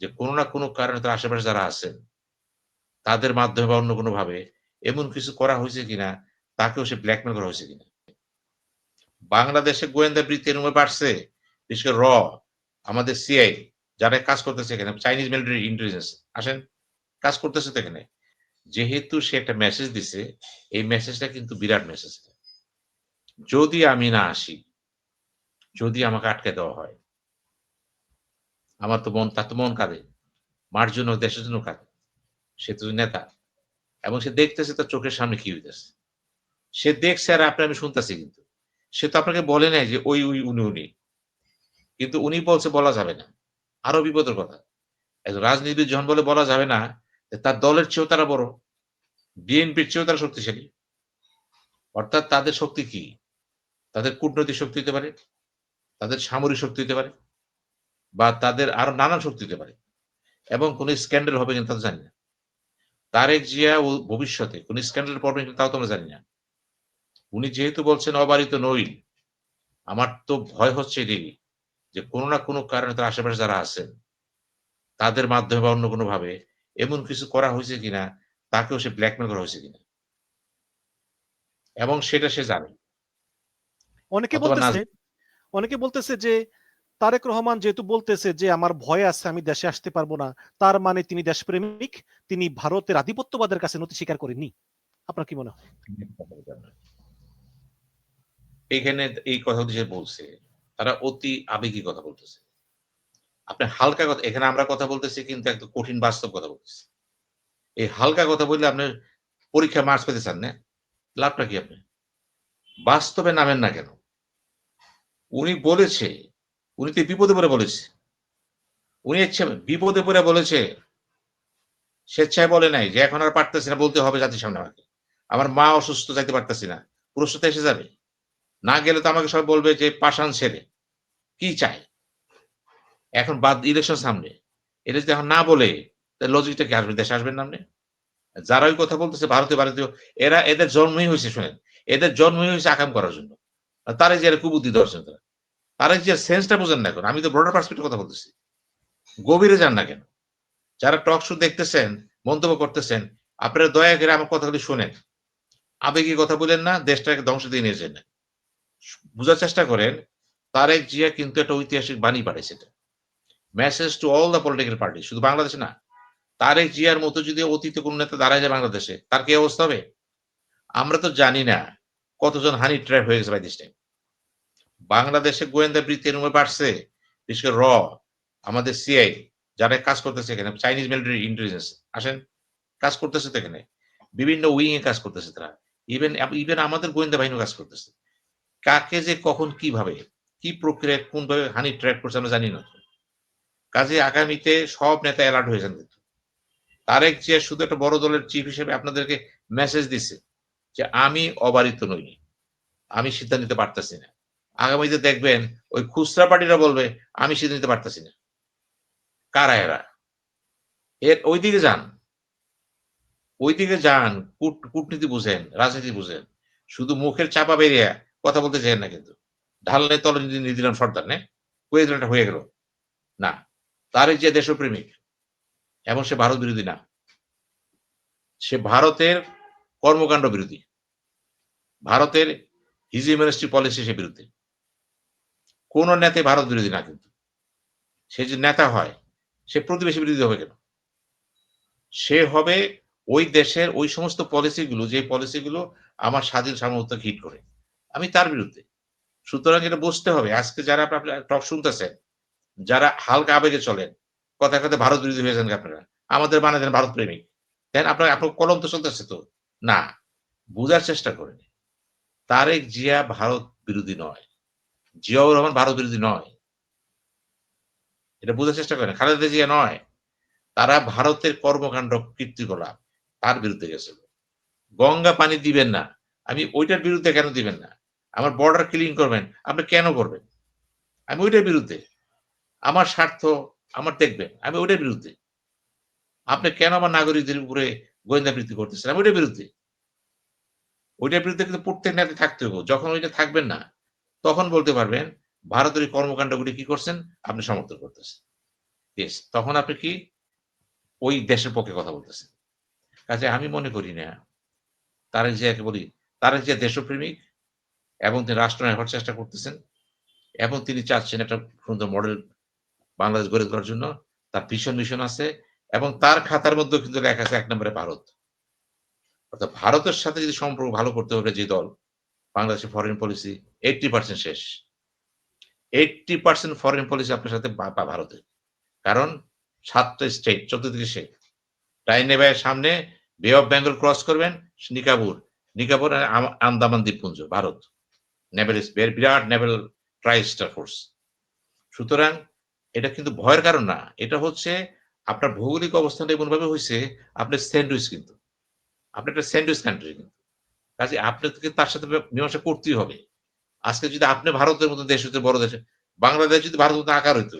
যে কোনো না কোনো কারণে তার আশেপাশে যারা আছেন, তাদের মাধ্যমে বা অন্য কোনোভাবে এমন কিছু করা হয়েছে কিনা, তাকেও সে ব্ল্যাকমেল করা হয়েছে কিনা। বাংলাদেশে গোয়েন্দা বৃত্তি এরকম বাড়ছে, বিশেষ করে র, আমাদের সিআই যারা কাজ করতেছে এখানে চাইনিজ মিলিটারি ইন্টেলিজেন্স আসেন, কাজ করতেছে তো এখানে। যেহেতু সে একটা মেসেজ দিছে, এই মেসেজটা কিন্তু বিরাট মেসেজ যদি আমি না আসি, যদি আমাকে আটকে দেওয়া হয় আমার তো মন, তার তো মন কাঁদে। মার জন্য, দেশের জন্য কাঁদে। সে তো নেতা। এবং সে দেখতেছে তার চোখের সামনে কি হইতেছে। সে দেখছে আর আপনি, আমি শুনতেছি কিন্তু। সে তো আপনাকে বলে নাই যে ওই ওই, উনি উনি। কিন্তু উনি বলছে, বলা যাবে না। আরও বিপদের কথা। একজন রাজনীতিবিদ যখন বলে, বলা যাবে না তার দলের চেয়েও তারা বড়। বিএনপির চেয়েও তারা শক্তিশালী। অর্থাৎ তাদের শক্তি কি? তাদের কূটনৈতিক শক্তি হতে পারে। তাদের সামরিক শক্তি হতে পারে। বা তাদের আরও নানান শক্তি হতে পারে। এবং কোন স্ক্যান্ডেল হবে কিন্তু জানি না। তারেক জিয়া ও ভবিষ্যতে কোন স্ক্যান্ডেল পড়বে কিন্তু তাও তো আমরা জানি না। উনি যেহেতু বলছেন অবারিত নই আমার তো ভয় হচ্ছে এটাই যে কোনো না কোনো কারণে তার আশেপাশে যারা আছেন তাদের মাধ্যমে বা অন্য কোনো ভাবে এমন কিছু করা হয়েছে কিনা তাকেও সে ব্ল্যাকমেল করা হয়েছে কিনা। এবং সেটা সে জানে। অনেকে বলতেছে অনেকে বলতেছে যে তারেক রহমান যেহেতু বলতেছে যে, আমার ভয় আছে, আমি দেশে আসতে পারব না। তার মানে তিনি দেশপ্রেমিক, তিনি ভারতের আধিপত্যবাদের কাছে নথি স্বীকার করেননি। আপনার কি মনে হয়? এখানে এই কথা যে বলছে, তারা অতি আবেগী কথা বলতেছে। আপনি হালকা কথা, এখানে আমরা কথা বলতেছি কিন্তু একদম কঠিন বাস্তব কথা বলতেছি। এই হালকা কথা বললে আপনি পরীক্ষা মার্কস পেতে চান না। লাভটা কি আপনি বাস্তবে নামেন না কেন? উনি বলেছে উনি তো বিপদে পড়ে বলেছে। উনি বিপদে পড়ে বলেছে, স্বেচ্ছায় বলে নাই যে এখন আর পারতেছি না, বলতে হবে জাতির সামনে আমাকে। আমার মা অসুস্থ, যাইতে পারতেছি না। পুরস্কার এসে যাবে। না গেলে তো আমাকে সবাই বলবে যে পাশান ছেড়ে কি চায়? এখন বাদ ইলেকশন সামনে। এটা যদি এখন না বলে লজিকটা কি আসবে? দেশে আসবেন নামনে যারা ওই কথা বলতেছে, ভারতীয় ভারতীয়, এরা এদের জন্মই হয়েছে, শোনেন। এদের জন্মই হয়েছে আকাম করার জন্য। তারা যে এরা কুবুদ্ধি দর্শন তারা। তারা যে সেন্সটা বোঝেন না এখন। আমি তো ব্রডার পার্সপেক্টিভ কথা বলতেছি। গভীরে যান না কেন? যারা টক শো দেখতেছেন, মন্তব্য করতেছেন, আপনারা দয়া করে আমার কথাগুলি শোনেন। আবেগী কথা বলেন না, দেশটাকে ধ্বংস দিয়ে নিয়ে যান। বোঝার চেষ্টা করেন, তারেক জিয়া কিন্তু একটা ঐতিহাসিক বাণী পাঠাইছে এটা। Message to all the political party শুধু বাংলাদেশে না। তারেক জিয়ার মতো যদি অতীতে কোন নেতা দাঁড়ায় যায় বাংলাদেশে, তার কি অবস্থা হবে? আমরা তো জানি না কতজন হানি ট্র্যাপ হয়ে গেছে বাই দিস টাইম বাংলাদেশে গোয়েন্দা বৃত্তি এরকম বাড়ছে, বিশেষ করে র, আমাদের সিআই যারা কাজ করতেছে এখানে চাইনিজ মিলিটারি ইন্টেলিজেন্স আসেন, কাজ করতেছে তো এখানে, বিভিন্ন উইং এ কাজ করতেছে তারা ইভেন ইভেন আমাদের গোয়েন্দা বাহিনী কাজ করতেছে। কাকে যে কখন কীভাবে, কি প্রক্রিয়া কোন ভাবে হানি ট্র্যাক করছে আমরা জানি না। কাজে আগামীতে সব নেতা অ্যালার্ট হয়েছেন কিন্তু। তারেক জিয়া শুধু একটা বড় দলের চিফ হিসেবে আপনাদেরকে মেসেজ দিচ্ছে যে, আমি অবারিত নই, আমি সিদ্ধান্ত নিতে পারতেছি না। আগামীতে দেখবেন ওই খুচরা পার্টিরা বলবে, আমি সিদ্ধান্ত নিতে পারতেছি না। কারা এরা? এর ওইদিকে যান। ওইদিকে যান, কূট, কূটনীতি বুঝেন, রাজনীতি বুঝেন। শুধু মুখের চাপা বেরিয়ে কথা বলতে চাই না কিন্তু। ঢালনে তলে নিয়ে দিলাম সর্দার, নে? দিলাম হয়ে গেল। না তার যে দেশপ্রেমিক। এবং সে ভারত বিরোধী না। সে ভারতের কর্মকাণ্ড বিরোধী। ভারতের হিজিমিনিস্ট্রি পলিসি সে বিরুদ্ধে কোন নেতা ভারত বিরোধী না কিন্তু। সে যে নেতা হয়, সে প্রতিবেশী বিরোধী হবে কেন? সে হবে ওই দেশের ওই সমস্ত পলিসিগুলো, যে পলিসিগুলো আমার স্বাধীন সার্বভৌমত্বকে হিট করে। আমি তার বিরুদ্ধে। সুতরাং এটা বুঝতে হবে। আজকে যারা আপনার টক শুনতেছেন, যারা হালকা আবেগে চলেন, কথা কথা ভারত বিরোধী হয়েছেন আপনারা। আমাদের বানাতেন ভারত প্রেমিক। দেন আপনার আপনার কলম তো চলতেছে তো। না, বুঝার চেষ্টা করেন। তারেক জিয়া ভারত বিরোধী নয়। জিয়াউর রহমান ভারত বিরোধী নয়। এটা বোঝার চেষ্টা করেন। খালেদা জিয়া নয়। তারা ভারতের কর্মকাণ্ড কীর্তিকলাপ তার বিরুদ্ধে গেছে। গঙ্গা পানি দিবেন না। আমি ওইটার বিরুদ্ধে কেন দিবেন না? আমার বর্ডার ক্লিন করবেন। আপনি কেন করবেন? আমি ওইটার বিরুদ্ধে। আমার স্বার্থ আমার দেখবেন। আমি ওইটার বিরুদ্ধে। আপনি কেন আমার নাগরিকদের উপরে গোয়েন্দা বৃত্তি করতেছেন? আমি ওইটার বিরুদ্ধে। ওইটার বিরুদ্ধে কিন্তু প্রত্যেক নেতা থাকতে হবে যখন ওইটা থাকবেন না তখন বলতে পারবেন, ভারতের কর্মকাণ্ডগুলি কি করছেন? আপনি সমর্থন করতেছেন। দেশ তখন আপনি কি? ওই দেশের পক্ষে কথা বলতেছেন। কাজে আমি মনে করি না তারা যে একে বলি তারা যে দেশপ্রেমিক এবং তিনি রাষ্ট্র নেওয়ার চেষ্টা করতেছেন এবং তিনি চাচ্ছেন একটা সুন্দর মডেল বাংলাদেশ গড়ে তোলার জন্য। তার ভীষণ মিশন আছে এবং তার খাতার মধ্যেও কিন্তু লেখা আছে এক নম্বরে ভারত। অর্থাৎ ভারতের সাথে যদি সম্পর্ক ভালো করতে হবে যে দল বাংলাদেশের ফরেন পলিসি এইটটি পার্সেন্ট শেষ। এইটটি পার্সেন্ট ফরেন পলিসি আপনার সাথে ভারতের কারণ সাতটা স্টেট চতুর্দিকে সে টাইনে ভাইয়ের সামনে বে অফ বেঙ্গল ক্রস করবেন নিকাপুর নিকাপুর আন্দামান দ্বীপপুঞ্জ, ভারত। নেভেল বিরাট নেভেল ট্রাই স্টার ফোর্স সুতরাং এটা কিন্তু ভয়ের কারণ না। এটা হচ্ছে আপনার ভৌগোলিক অবস্থানটা এমন ভাবে হয়েছে আপনার স্যান্ডউইচ কিন্তু। আপনি একটা স্যান্ডউইচ কান্ট্রি কিন্তু। কাজে আপনাকে তার সাথে মীমাংসা করতেই হবে। আজকে যদি আপনি ভারতের মতো দেশ হইতে বড় দেশে বাংলাদেশ যদি ভারতের মতো আকার হইতো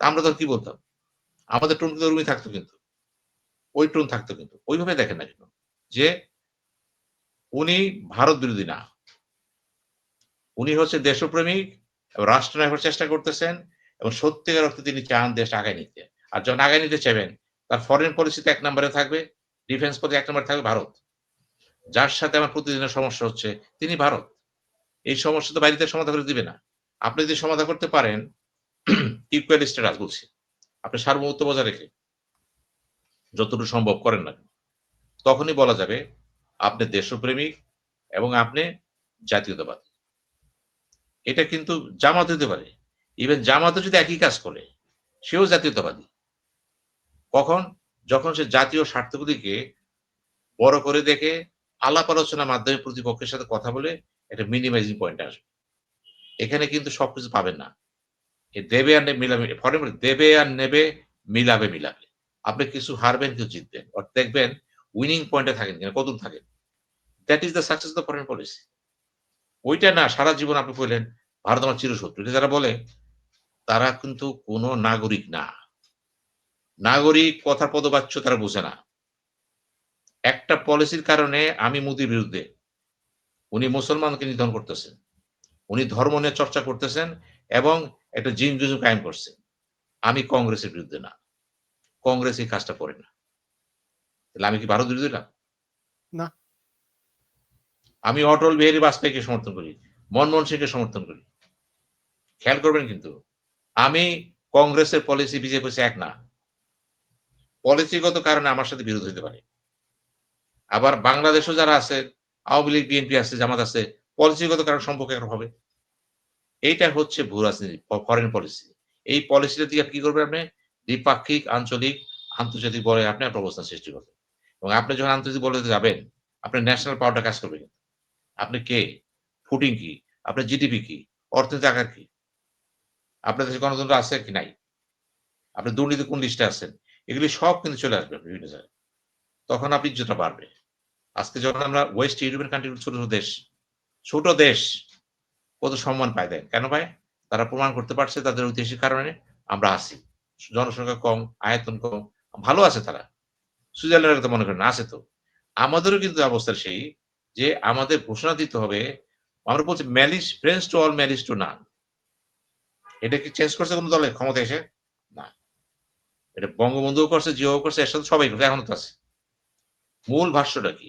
আমরা তো কি বলতাম? আমাদের টোন কিন্তু ওরকমই থাকতো কিন্তু। ওই টোন থাকতো কিন্তু। ওইভাবে দেখেন না কেন যে উনি ভারত বিরোধী না। উনি হচ্ছে দেশপ্রেমিক এবং রাষ্ট্র নেওয়ার চেষ্টা করতেছেন এবং সত্যিকার অর্থে তিনি চান দেশ আগায় নিতে। আর যখন আগায় নিতে চাইবেন, তার ফরেন পলিসিতে এক নম্বরে থাকবে ডিফেন্স পদে এক নম্বরে থাকবে ভারত। যার সাথে আমার প্রতিদিনের সমস্যা হচ্ছে, তিনি ভারত। এই সমস্যা তো বাড়িতে সমাধান করে দিবে না। আপনি যদি সমাধান করতে পারেন ইকুয়াল স্ট্যাটাস বলছি, আপনি সার্বভৌমত্ব বজায় রেখে যতটুকু সম্ভব করেন না তখনই বলা যাবে আপনি দেশপ্রেমিক এবং আপনি জাতীয়তাবাদী। এটা কিন্তু জামাত হতে পারে। ইভেন জামাতও যদি একই কাজ করে, সেও জাতীয়তাবাদী। কখন? যখন সে জাতীয় স্বার্থগুলিকে বড় করে দেখে আলাপ আলোচনার মাধ্যমে প্রতিপক্ষের সাথে কথা বলে একটা মিনিমাইজিং পয়েন্ট আসবে। এখানে কিন্তু সবকিছু পাবেন না। দেবে আর মিলাবে ফরেন দেবে আর নেবে, মিলাবে মিলাবে। আপনি কিছু হারবেন, কিছু জিতবেন। আর দেখবেন উইনিং পয়েন্টে থাকেন কিনা, কতদূর থাকেন? That is the success the foreign policy ওইটা না, সারা জীবন আপনি বললেন, ভারত আমার চিরশত্রু। এটা যারা বলে, তারা কিন্তু কোনো নাগরিক না। নাগরিক, কথার পদবাচ্য তারা বুঝে না। একটা পলিসির কারণে আমি মোদির বিরুদ্ধে উনি মুসলমানকে নিধন করতেছেন উনি ধর্ম নিয়ে চর্চা করতেছেন এবং একটা জিম জুজু কায়েম করছেন আমি কংগ্রেসের বিরুদ্ধে না কংগ্রেস এই কাজটা করে না। তাহলে আমি কি ভারত বিরুদ্ধে না? না। আমি অটল বিহারী বাজপেয়ীকে সমর্থন করি মনমোহন সিংকে সমর্থন করি। খেয়াল করবেন কিন্তু আমি কংগ্রেসের পলিসি বিজেপি এক না। পলিসিগত কারণে আমার সাথে বিরোধ হতে পারে। আবার বাংলাদেশও যারা আছে, আওয়ামী লীগ, বিএনপি আছে, জামাত আছে, পলিসিগত কারণ সম্পর্কে হবে। এইটা হচ্ছে ভূ রাজনীতি ফরেন পলিসি এই পলিসিটা দিয়ে কি করবেন আপনি? দ্বিপাক্ষিক, আঞ্চলিক, আন্তর্জাতিক বলে আপনি একটা অবস্থান সৃষ্টি করবেন। এবং আপনি যখন আন্তর্জাতিক বলে যাবেন আপনার ন্যাশনাল পাওয়ারটা কাজ করবে কিন্তু। আপনি কে? ফুটিং কি? আপনার জিডিপি কি? অর্থনীতি আকার কি? আপনার দেশে গণতন্ত্র আছে কি নাই? আপনি দুর্নীতি কোন লিস্টে আছেন? এগুলি সব কিন্তু চলে আসবে বিভিন্ন জায়গায়। তখন আপনি ইজ্জতটা বাড়বে। আজকে যখন আমরা ওয়েস্ট ইউরোপিয়ান কান্ট্রি ছোট ছোট দেশ ছোট দেশ কত সম্মান পায় দেয় কেন পায়? তারা প্রমাণ করতে পারছে তাদের ঐতিহাসিক কারণে আমরা আছি। জনসংখ্যা কম, আয়তন কম, ভালো আছে তারা। সুইজারল্যান্ডের কথা মনে করেন আছে তো। আমাদেরও কিন্তু অবস্থা সেই যে আমাদের ঘোষণা দিতে হবে, আমরা বলছি malice friends to all malice to না এটা কি চেঞ্জ করছে কোনো দলের ক্ষমতা এসে? না। এটা বঙ্গবন্ধুও করছে জিও করছে এর সাথে সবাই করছে, এখনও তো আছে। মূল ভাষ্যটা কি?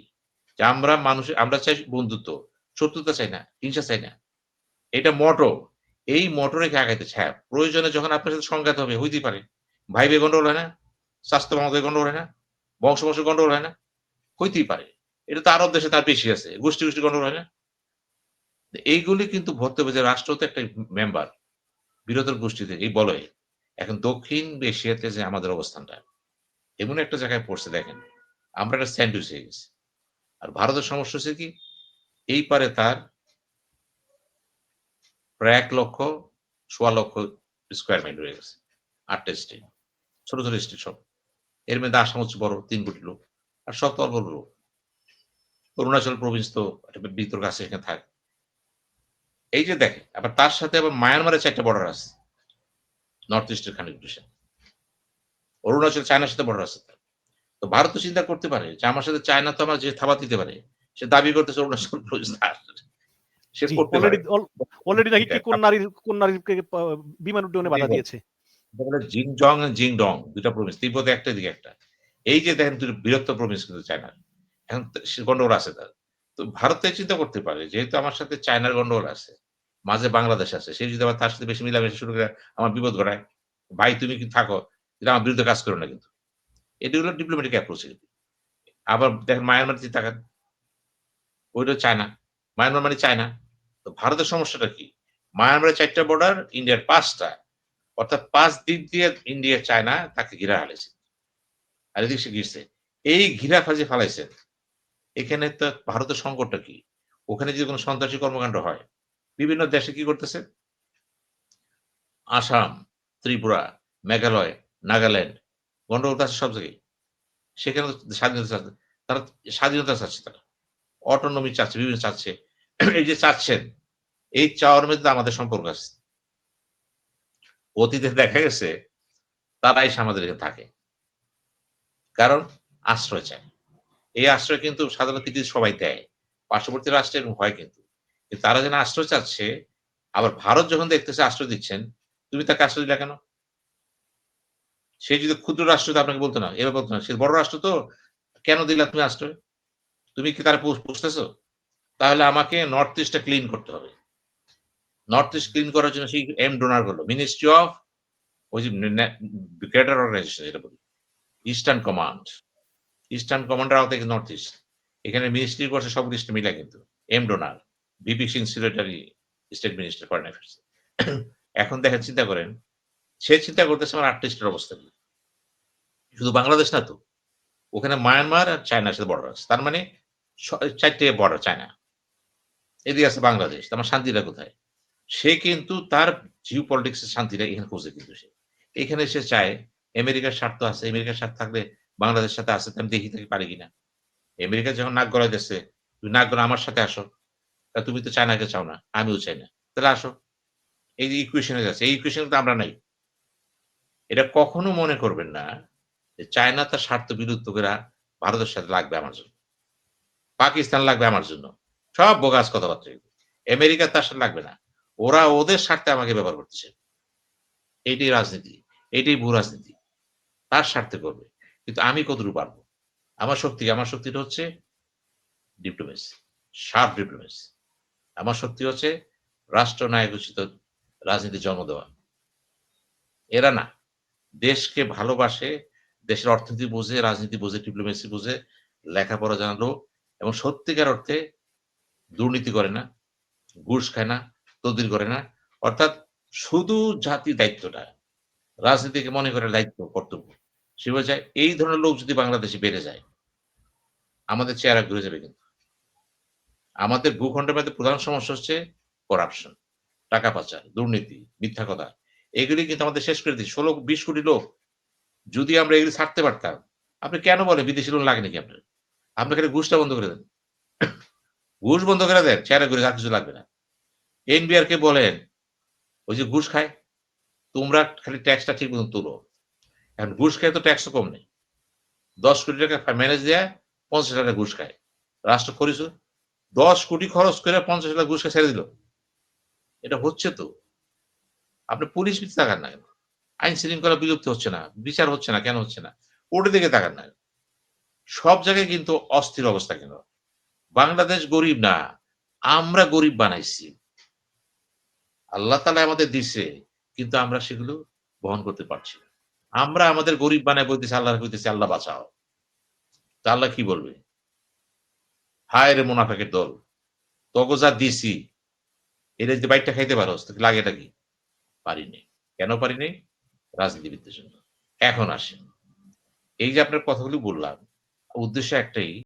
যে আমরা মানুষ আমরা চাই বন্ধুত্ব। শত্রুতা চাই না, হিংসা চাই না। এটা মটো। এই মটো আগাইতে হ্যাঁ প্রয়োজনে যখন আপনার সাথে সংঘাত হবে, হইতেই পারে। ভাই বে গন্ডগোল হয় না, স্বাস্থ্য মমতায় গন্ডগোল হয় না বংশ বংশ গন্ডগোল হয় না, হইতেই পারে। এটা তো আরব দেশে তার বেশি আছে, গোষ্ঠী গোষ্ঠী গন্ডগোল হয় না। এইগুলি কিন্তু ভরতে হবে যে রাষ্ট্র তো একটা মেম্বার বিরোধের গোষ্ঠীতে, এই বলয়ে। এখন দক্ষিণ এশিয়াতে যে আমাদের অবস্থানটা, এমন একটা জায়গায় পড়ছে, দেখেন। আমরা একটা স্যান্ডউইচ হয়ে গেছি। আর ভারতের সমস্যা হচ্ছে কি? এই পারে তার প্রায় এক লক্ষ, সোয়া লক্ষ স্কোয়ার মাইল হয়ে গেছে, আটটা স্টেট ছোট ছোট স্টেট সব। এর মধ্যে আসাম হচ্ছে বড়, তিন কোটি লোক। আর সব তো অল্প লোক। অরুণাচল প্রভিন্স তো ভিতর কাছে এখানে থাকে। এই যে দেখে আবার তার সাথে আবার মায়ানমারের চারটা বর্ডার আছে। নর্থ ইস্টের খানিক অরুণাচল চায়নার সাথে বর্ডার আছে তার। তো ভারত তো চিন্তা করতে পারে যে আমার সাথে চায়না তো আমার যে থাবা দিতে পারে সে দাবি করতেছে অরুণাচল প্রদেশ সে করতে পারে। অলরেডি অলরেডি নাকি কোন নারীর কোন নারীকে বিমান উড্ডয়নে বাধা দিয়েছে? এটা বলে জিং জং জিং ডং দুটা প্রমিস তিব্বতে একটা দিকে একটা। এই যে দেখেন দুটো বৃহত্তর প্রমিস কিন্তু চায়নার। এখন সে গন্ডগোল আছে তার। তো ভারতে চিন্তা করতে পারে যেহেতু আমার সাথে চায়নার গন্ডগোল আছে মাঝে বাংলাদেশ আছে সে যদি আমার তার সাথে বেশি মিলামেশা শুরু করে আমার বিপদ ঘটায় ভাই তুমি কি থাকো এটা আমার বিরুদ্ধে কাজ করো না কিন্তু। এটি হলো ডিপ্লোম্যাটিক অ্যাপ্রোচ আবার দেখেন মায়ানমার দিয়ে তাকান, ওইটা চায়না মায়ানমার মানে চায়না তো ভারতের সমস্যাটা কি? মায়ানমারের চারটা বর্ডার ইন্ডিয়ার পাঁচটা। অর্থাৎ পাঁচ দিক দিয়ে ইন্ডিয়া চায়না তাকে ঘিরা হারাইছে। আর এদিকে সে ঘিরছে। এই ঘিরা ফাজে ফালাইছেন এখানে তো ভারতের সংকটটা কি? ওখানে যদি কোনো সন্ত্রাসী কর্মকাণ্ড হয়, বিভিন্ন দেশে কি করতেছে? আসাম, ত্রিপুরা, মেঘালয়, নাগাল্যান্ড গন্ডগোল তো আছে সব জায়গায়। সেখানে স্বাধীনতা চাচ্ছে, তারা স্বাধীনতা চাচ্ছে তারা। অটোনমি চাচ্ছে, বিভিন্ন চাচ্ছে। এই যে চাচ্ছেন, এই চাওয়ার মধ্যে আমাদের সম্পর্ক আছে। অতীতে দেখা গেছে তারা এসে আমাদের এখানে থাকে। কারণ আশ্রয় চায়। এই আশ্রয় কিন্তু সাধারণত পৃথিবীর সবাই দেয়। পার্শ্ববর্তী রাষ্ট্রে এরকম হয় কিন্তু তারা যেন আশ্রয় চাচ্ছে, আবার ভারত যখন দেখতেছে আশ্রয় দিচ্ছেন, তুমি তাকে আশ্রয় দিলে কেন? সে যদি ক্ষুদ্র রাষ্ট্র, তো আপনাকে বলতো না এবার বলতো না। সে বড় রাষ্ট্র তো, কেন দিলা তুমি আশ্রয়? তুমি কি তারা পুষতেছো তাহলে আমাকে নর্থ ইস্টটা ক্লিন করতে হবে। নর্থ ইস্ট ক্লিন করার জন্য সেই এম ডোনার করল মিনিস্ট্রি অফ ওই যে গ্রেটার অর্গানাইজেশন যেটা বলি ইস্টার্ন কমান্ড ইস্টার্ন কমান্ডার আওতায় নর্থ ইস্ট এখানে মিনিস্ট্রি করছে সব লিস্ট মিলা কিন্তু M DoNER B P Singh secretary state minister foreign affairs এখন দেখেন, চিন্তা করেন সে চিন্তা করতেছে আমার আর্টিস্টের অবস্থা কি? শুধু বাংলাদেশ না তো। ওখানে মায়ানমার আর চায়নার সাথে বর্ডার আছে। তার মানে চারটে বর্ডার চায়না। এদিকে আছে বাংলাদেশ। তো আমার শান্তিটা কোথায়? সে কিন্তু তার জিও পলিটিক্স এর শান্তিটা এখানে খুঁজে কিন্তু সে। এখানে সে চায় আমেরিকার স্বার্থ আছে। আমেরিকার স্বার্থ থাকলে বাংলাদেশের সাথে তো আমি দেখি থাকি পারি কিনা? আমেরিকা যখন নাক গলায় দিচ্ছে তুমি নাক গলা আমার সাথে আসো। তা তুমি তো চায়নাকে চাও না, আমিও চাই না। তাহলে আসো। এই যে ইকুয়েশনে যাচ্ছে। এই ইকুয়েশনে তো আমরা নাই। এটা কখনো মনে করবেন না যে চায়না তার স্বার্থ বিলুপ্ত করে ভারতের সাথে লাগবে আমার জন্য। পাকিস্তান লাগবে আমার জন্য। সব বোগাস কথাবার্তা। আমেরিকা তার সাথে লাগবে না। ওরা ওদের স্বার্থে আমাকে ব্যবহার করতেছে। এইটাই রাজনীতি। এইটাই ভূ রাজনীতি। তার স্বার্থে করবে। কিন্তু আমি কতটুকু পারব? আমার শক্তি আমার শক্তিটা হচ্ছে ডিপ্লোমেসি শার্প ডিপ্লোমেসি আমার শক্তি হচ্ছে রাষ্ট্রনায়ক উচিত রাজনীতি জন্ম দেওয়া। এরা না। দেশকে ভালোবাসে, দেশের অর্থনীতি বোঝে, রাজনীতি বোঝে ডিপ্লোমেসি বোঝে, লেখাপড়া জানালো এবং সত্যিকার অর্থে দুর্নীতি করে না, ঘুষ খায় না তদির করে না। অর্থাৎ শুধু জাতি দায়িত্বটা, রাজনীতিকে মনে করে দায়িত্ব, কর্তব্য। সে বোঝায় এই ধরনের লোক যদি বাংলাদেশে বেড়ে যায়, আমাদের চেহারা ঘুরে যাবে কিন্তু। আমাদের ভূখণ্ডের মধ্যে প্রধান সমস্যা হচ্ছে করাপশন টাকা পাচার, দুর্নীতি, মিথ্যা কথা। এগুলি কিন্তু আমাদের শেষ করে দিচ্ছে ষোলো, বিশ কোটি লোক যদি আমরা এগুলি ছাড়তে পারতাম, আপনি কেন বলেন বিদেশি লোন লাগে নাকি আপনার? আপনি খালি ঘুষটা বন্ধ করে দেন। ঘুষ বন্ধ করে দেন চেহারা ঘুরে আর কিছু লাগবে না। এনবিআর কে বলেন, ওই যে ঘুষ খায়, তোমরা খালি ট্যাক্সটা ঠিক মতন তুলো। এখন ঘুষ খায় তো ট্যাক্সও কম নেই। দশ কোটি টাকা ম্যানেজ দেয়, পঞ্চাশ টাকা ঘুষ খায়। রাষ্ট্র করিস দশ কোটি খরচ করে পঞ্চাশ টাকা ঘুষ ছেড়ে দিল। এটা হচ্ছে তো। আপনি পুলিশ পিছিয়ে তাকান না আইন শৃঙ্খলা বিলুপ্ত হচ্ছে না, বিচার হচ্ছে না, কেন হচ্ছে না? ওটা দিকে তাকান না সব জায়গায় কিন্তু অস্থির অবস্থা কেন? বাংলাদেশ গরিব না, আমরা গরিব বানাইছি। আল্লাহ তালা আমাদের দিছে, কিন্তু আমরা সেগুলো বহন করতে পারছি না। আমরা আমাদের গরিব বানায় বলতেছি, আল্লাহ কইতেছি, আল্লাহ বাঁচাও। তা আল্লাহ কি বলবে? হায় রে মুনাফেকের দল তগজা দিছি এটা যদি বাইকটা খাইতে পারো লাগেটা কি? পারিনি। কেন পারিনি? রাজনীতিবিদদের জন্য। এখন আসেন। এই যে আপনার কথাগুলি বললাম উদ্দেশ্য একটাই